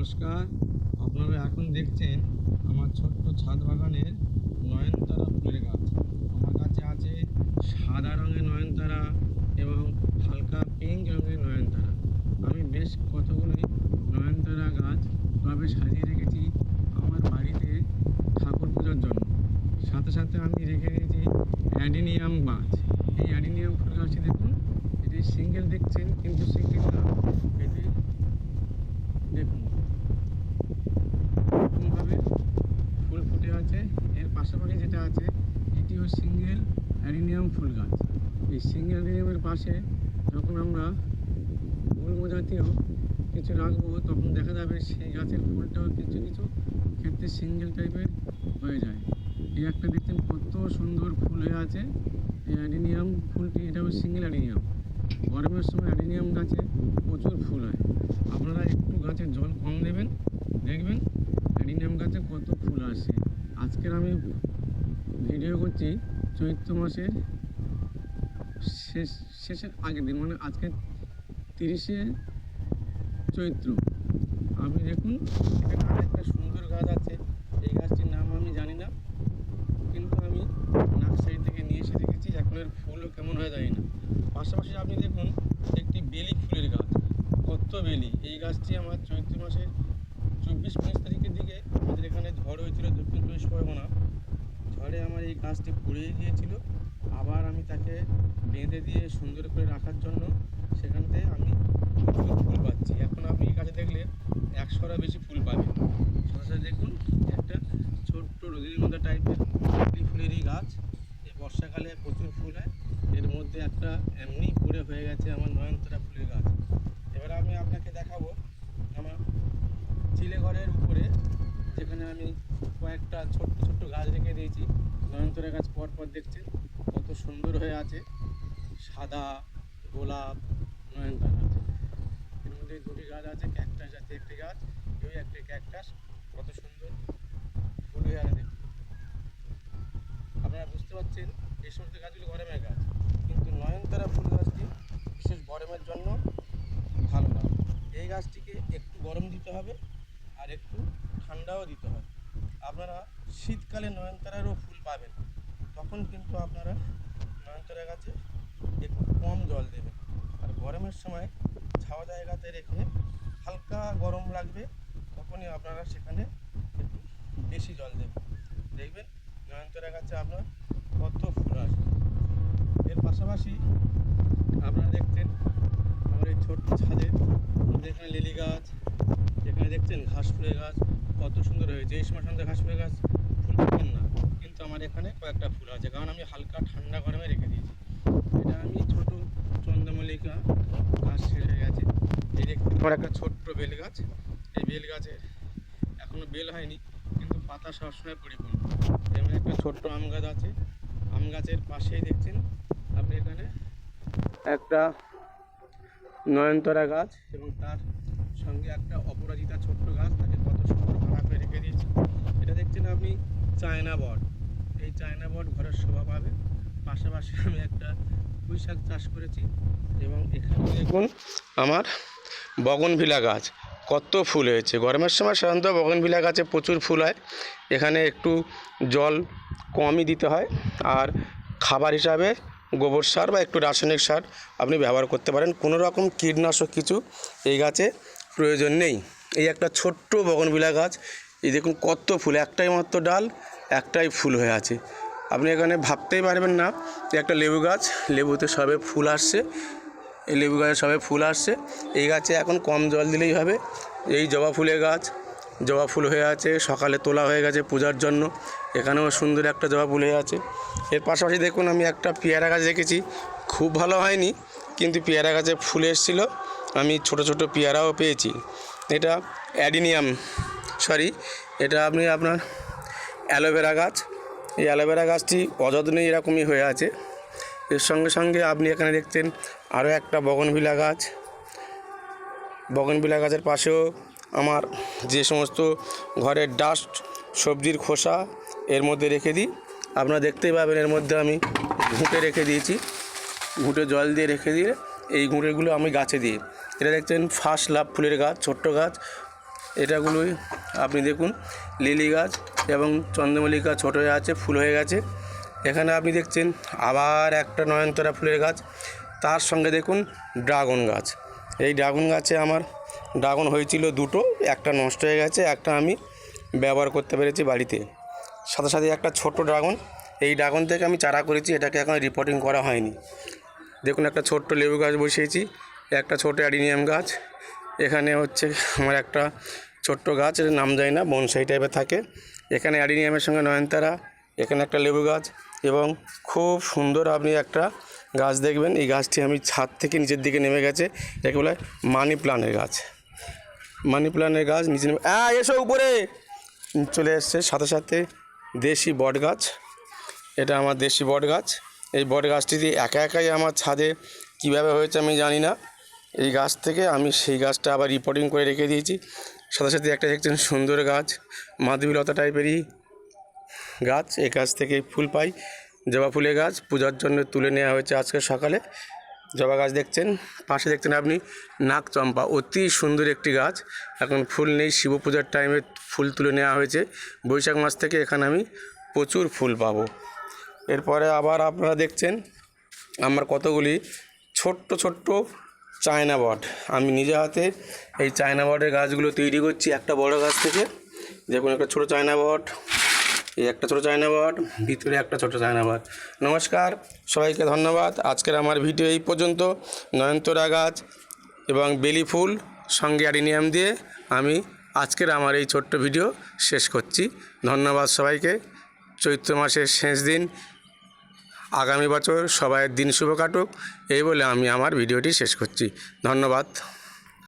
নমস্কার। আপনারা এখন দেখছেন আমার ছোট্ট ছাদ বাগানের নয়নতারা ফুলের গাছ। আমার কাছে আছে সাদা রঙের নয়নতারা এবং হালকা পিঙ্ক রঙের নয়নতারা। আমি বেশ কতগুলি নয়নতারা গাছ টবে সাজিয়ে রেখেছি আমার বাড়িতে ঠাকুর পুজোর জন্য। সাথে সাথে আমি রেখে দিয়েছি অ্যাডিনিয়াম গাছ। এই অ্যাডিনিয়াম ফুল গাছটি দেখুন, এটি সিঙ্গেল দেখছেন কিন্তু সিঙ্গেল না এটি দেখুন এরকমভাবে ফুল ফুটে আছে এর পাশাপাশি যেটা আছে এটিও সিঙ্গেল অ্যারিনিয়াম ফুল গাছ। এই সিঙ্গেল অ্যাডিনিয়ামের পাশে যখন আমরা গুল্ম জাতীয় কিছু রাখব, তখন দেখা যাবে সেই গাছের ফুলটাও কিছু কিছু ক্ষেত্রে সিঙ্গেল টাইপের হয়ে যায়। এই একটা দেখছেন কত সুন্দর ফুল হয়ে আছে। এই অ্যাডিনিয়াম ফুলটি এটাও সিঙ্গেল অ্যাডিনিয়াম গরমের সময় অ্যাডিনিয়াম গাছে প্রচুর ফুল হয়। আপনারা একটু গাছে জল কম দেবেন, দেখবেন অ্যাডিনিয়াম গাছে কত ফুল আসে। আজকের আমি ভিডিও করছি চৈত্র মাসের শেষ, শেষের আগের দিন মানে আজকে তিরিশে চৈত্র। আপনি দেখুন, এখানে আরেকটা সুন্দর গাছ আছে। এই গাছটির নাম আমি জানি না, কিন্তু আমি নার্সারি থেকে নিয়ে এসে দেখেছি এখন এর ফুলও কেমন হয় জানি না। পাশাপাশি আপনি দেখুন, একটি বেলি ফুলের গাছ কত বেলি। এই গাছটি আমার চৈত্র মাসের চব্বিশ, পঁচিশ তারিখের দিকে আমাদের এখানে ঝড় হয়েছিল, দক্ষিণ চব্বিশ পরগনা। ঝড়ে আমার এই গাছটি পুড়িয়ে গিয়েছিল। আবার আমি তাকে বেঁধে দিয়ে সুন্দর করে রাখার জন্য সেখান থেকে আমি ফুল পাচ্ছি। এখন আপনি এই গাছে দেখলে একশোটা বেশি ফুল পাবেন সাথে সাথে দেখুন একটা ছোট্ট রজনীগন্ধা টাইপের বেলি ফুলেরই গাছ এই বর্ষাকালে প্রচুর ফুল হয় এর মধ্যে একটা এমনি পড়ে হয়ে গেছে আমার নয়নতারা ফুলের গাছ এবার আমি আপনাকে দেখাবো আমার চিলে ঘরের উপরে যেখানে আমি কয়েকটা ছোট্ট ছোট্ট গাছ রেখে দিয়েছি। নয়নতারা গাছ পর পর দেখছেন কত সুন্দর হয়ে আছে। সাদা, গোলাপ, নয়নতারা। এর মধ্যে দুটি গাছ আছে, ক্যাকটাস জাতীয় একটি গাছ ওই একটি ক্যাকটাস। কত সুন্দর ফুল হয়ে আছে আপনারা বুঝতে পারছেন, এই সমস্ত গাছগুলো গরমের গাছ। কিন্তু নয়নতারা ফুল গাছটি বিশেষ গরমের জন্য ভালো না। এই গাছটিকে একটু গরম দিতে হবে আর একটু ঠান্ডাও দিতে হবে। আপনারা শীতকালে নয়নতারারও ফুল পাবেন। তখন কিন্তু আপনারা নয়নতারা গাছে একটু কম জল দেবেন। আর গরমের সময় ছাওয়া জায়গাতে রেখে হালকা গরম লাগবে, তখনই আপনারা সেখানে একটু বেশি জল দেবেন। দেখবেন নয়নতারা গাছে আপনার কত ফুল আসবে। এর পাশাপাশি আপনারা দেখছেন আমার এই ছোট্ট ছাদে আমাদের এখানে লিলি গাছ, যেখানে দেখছেন ঘাস ফুলের গাছ কত সুন্দর হয়েছে। এই সময় সন্ধ্যা ফুলের গাছ ফুল পাবেন না। কিন্তু আমার এখানে কয়েকটা ফুল আছে। কারণ আমি হালকা ঠান্ডা গরমে রেখে দিয়েছি। এটা আমি ছোট চন্দ্রমল্লিকা গাছ ছেড়ে গেছে। এই দেখতে আমার একটা ছোট্ট বেল গাছ। এই বেল গাছে এখনও বেল হয়নি, কিন্তু পাতা সবসময় পরিপূর্ণ। যেমন একটা ছোট্ট আম গাছ আছে। আম গাছের পাশেই দেখছেন আপনি এখানে একটা নয়নতরা গাছ এবং তার সঙ্গে একটা অপরাজিতা ছোট্ট গাছ তাকে কত সুন্দর ভাড়া করে রেখে দিয়েছি। এটা দেখছেন আপনি, চায়না বট। এই চায়না বট ঘরের শোভা পাবে। পাশাপাশি আমি একটা পুঁই শাক চাষ করেছি এবং এখানে দেখুন আমার বগনভিলা গাছ। কত ফুল হয়েছে। গরমের সময় সাধারণত বগনভিলা গাছে প্রচুর ফুল হয়। এখানে একটু জল কমই দিতে হয়। আর খাবার হিসাবে গোবর সার বা একটু রাসায়নিক সার আপনি ব্যবহার করতে পারেন। কোনো রকম কীটনাশক কিছু এই গাছে প্রয়োজন নেই। এই একটা ছোট্ট বগনবিলা গাছ। এই দেখুন কত ফুল, একটাই মাত্র ডাল, একটাই ফুল হয়ে আছে। আপনি এখানে ভাবতেই পারবেন না যে একটা লেবু গাছ, লেবুতে সবে ফুল আসছে। এই লেবু গাছে সবে ফুল আসছে। এই গাছে এখন কম জল দিলেই হবে। এই জবা ফুলের গাছ, জবা ফুল হয়ে আছে, সকালে তোলা হয়ে গেছে পূজার জন্য। এখানেও সুন্দর একটা জবা ফুল হয়ে আছে। এর পাশাপাশি দেখুন আমি একটা পেয়ারা গাছ রেখেছি খুব ভালো হয়নি, কিন্তু পেয়ারা গাছে ফুল এসেছিল। আমি ছোট ছোট পেয়ারাও পেয়েছি। এটা অ্যাডিনিয়াম, সরি, এটা আপনি আপনার অ্যালোভেরা গাছ। এই অ্যালোভেরা গাছটি অযত্নে এরকমই হয়ে আছে। এর সঙ্গে সঙ্গে আপনি এখানে দেখছেন আরও একটা বগনভিলা গাছ। বগনভিলা গাছের পাশেও আমার যে সমস্ত ঘরের ডাস্ট, সবজির খোসা, এর মধ্যে রেখে দিই। আপনারা দেখতেই পাবেন এর মধ্যে আমি ঘুঁটে রেখে দিয়েছি। ঘুঁটে জল দিয়ে রেখে দিয়ে এই ঘুঁটেগুলো আমি গাছে দিই। এটা দেখছেন ফার্স্ট লাভ ফুলের গাছ, ছোট্ট গাছ। এটাগুলোই আপনি দেখুন, লিলি গাছ এবং চন্দ্রমল্লিকা ছোট হয়ে আছে, ফুল হয়ে গেছে। এখানে আপনি দেখছেন আবার একটা নয়নতরা ফুলের গাছ। তার সঙ্গে দেখুন ড্রাগন গাছ। এই ড্রাগন গাছে আমার ড্রাগন হয়েছিল দুটো, একটা নষ্ট হয়ে গেছে, একটা আমি ব্যবহার করতে পেরেছি বাড়িতে। সাথে সাথে একটা ছোট ড্রাগন। এই ড্রাগন থেকে আমি চারা করেছি, এটাকে এখন রিপোর্টিং করা হয়নি। দেখুন একটা ছোট্ট লেবু গাছ বসিয়েছি। একটা ছোট অ্যাডিনিয়াম গাছ। এখানে হচ্ছে আমার একটা ছোট্ট গাছ, এর নাম যায় না, বনসাই টাইপের থাকে। এখানে অ্যাডিনিয়ামের সঙ্গে নয়নতারা, এখানে একটা লেবু গাছ এবং খুব সুন্দর আপনি একটা গাছ দেখবেন। এই গাছটি আমি ছাদ থেকে নিচের দিকে নেমে গেছে, একে বলে মানি প্লান্টের গাছ। মানি প্লান্টের গাছ নিচে নেমে, আ, এসো উপরে! চলে এসছে। সাথে সাথে দেশি বট গাছ। এটা আমার দেশি বট গাছ। এই বট গাছটি দিয়ে একা একাই আমার ছাদে কীভাবে হয়েছে আমি জানি না। এই গাছ থেকে আমি সেই গাছটা আবার রিপোর্টিং করে রেখে দিয়েছি। সাথে সাথে একটা দেখছেন সুন্দর গাছ, মাধবীলতা টাইপেরই গাছ। এই গাছ থেকে ফুল পাই। জবা ফুলের গাছ পূজার জন্য তুলে নেওয়া হয়েছে আজকে সকালে। জবা গাছ দেখছেন, পাশে দেখছেন আপনি নাক চম্পা অতি সুন্দর একটি গাছ। এখন ফুল নেই, শিব পূজার টাইমে ফুল তুলে নেওয়া হয়েছে। বৈশাখ মাস থেকে এখানে আমি প্রচুর ফুল পাবো। এরপরে আবার আপনারা দেখছেন, আমার কতগুলি ছোট্ট ছোট্ট চায়না বট। আমি নিজে হাতে এই চায়না বটের গাছগুলো তৈরি করছি, একটা বড় গাছ থেকে। দেখুন, একটা ছোটো চায়না বট, এই একটা ছোটো চায়না বট, ভিতরে একটা ছোটো চায়না বট। নমস্কার, সবাইকে ধন্যবাদ। আজকের আমার ভিডিও এই পর্যন্ত। নয়নতরা গাছ এবং বেলি ফুল সঙ্গে অ্যাডিনিয়াম দিয়ে আমি আজকের আমার এই ছোট্ট ভিডিও শেষ করছি। ধন্যবাদ সবাইকে। চৈত্র মাসের শেষ দিন আগামী বছর সবাইয়ের দিন শুভ কাটুক। এই বলে আমি আমার ভিডিওটি শেষ করছি। ধন্যবাদ।